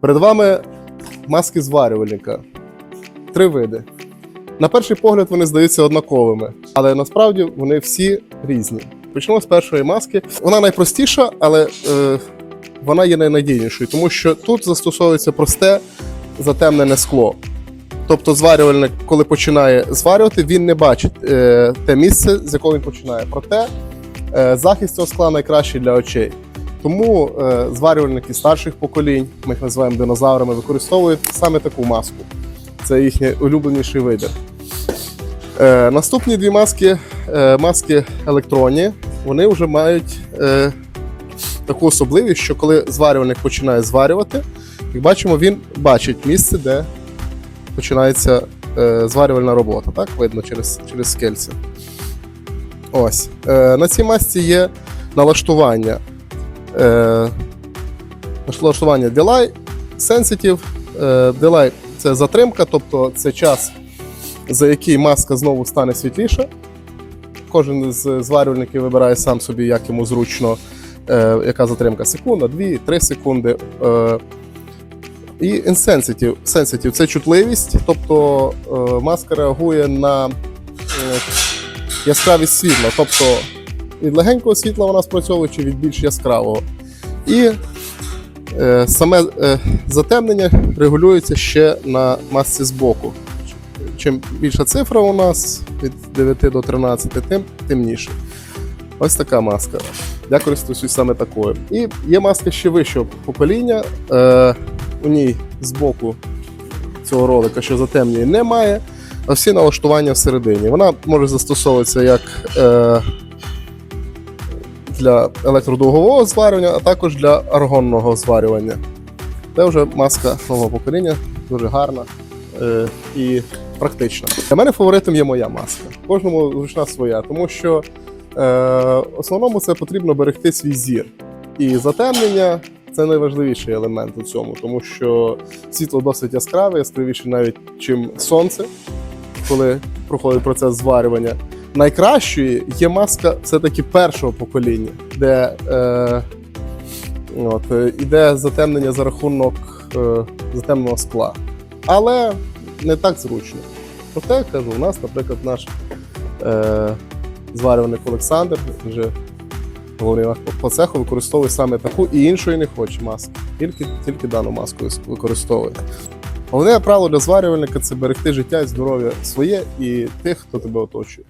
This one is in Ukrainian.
Перед вами маски зварювальника. Три види. На перший погляд вони здаються однаковими, але насправді вони всі різні. Почнемо з першої маски. Вона найпростіша, але е, вона є найнадійнішою, тому що тут застосовується просте затемнене скло. Тобто зварювальник, коли починає зварювати, він не бачить е, те місце, з якого він починає. Проте е, захист цього скла найкращий для очей. Тому е, зварювальники старших поколінь, ми їх називаємо динозаврами, використовують саме таку маску. Це їхній улюбленіший вибір. Е, наступні дві маски, е, маски електронні, вони вже мають е, таку особливість, що коли зварювальник починає зварювати, як бачимо, він бачить місце, де починається е, зварювальна робота. Так, видно через, через скельце. Ось. Е, на цій масці є налаштування. Е, налаштування Delay, Sensitive. Е, Delay – це затримка, тобто це час, за який маска знову стане світліша. Кожен з зварювальників вибирає сам собі, як йому зручно, е, яка затримка секунда, 2, 3 секунди. Е, і insensitive. Sensitive – це чутливість, тобто е, маска реагує на е, яскравість світла, тобто від легенького світла вона спрацьовує чи від більш яскравого. І е, саме е, затемнення регулюється ще на масці збоку. Чим більша цифра у нас від 9 до 13, тим темніше. Ось така маска. Я користуюсь саме такою. І є маска ще вищого покоління. Е, у ній збоку цього ролика, що затемнює, немає, а всі налаштування всередині. Вона може застосовуватися як е, для електродугового зварювання, а також для аргонного зварювання. Це вже маска нового покоління, дуже гарна е, і практична. Для мене фаворитом є моя маска. Кожному зручна своя, тому що е, основному це потрібно берегти свій зір. І затемнення це найважливіший елемент у цьому, тому що світло досить яскраве, яскравіше навіть чим сонце, коли проходить процес зварювання. Найкращою є маска все-таки першого покоління, де е, от, е, іде затемнення за рахунок е, затемненого скла. Але не так зручно. Проте кажу, у нас, наприклад, наш е, зварювальник Олександр вже головний по цеху використовує саме таку і іншої не хоче маски. Тільки, тільки дану маску використовує. Головне правило для зварювальника це берегти життя і здоров'я своє і тих, хто тебе оточує.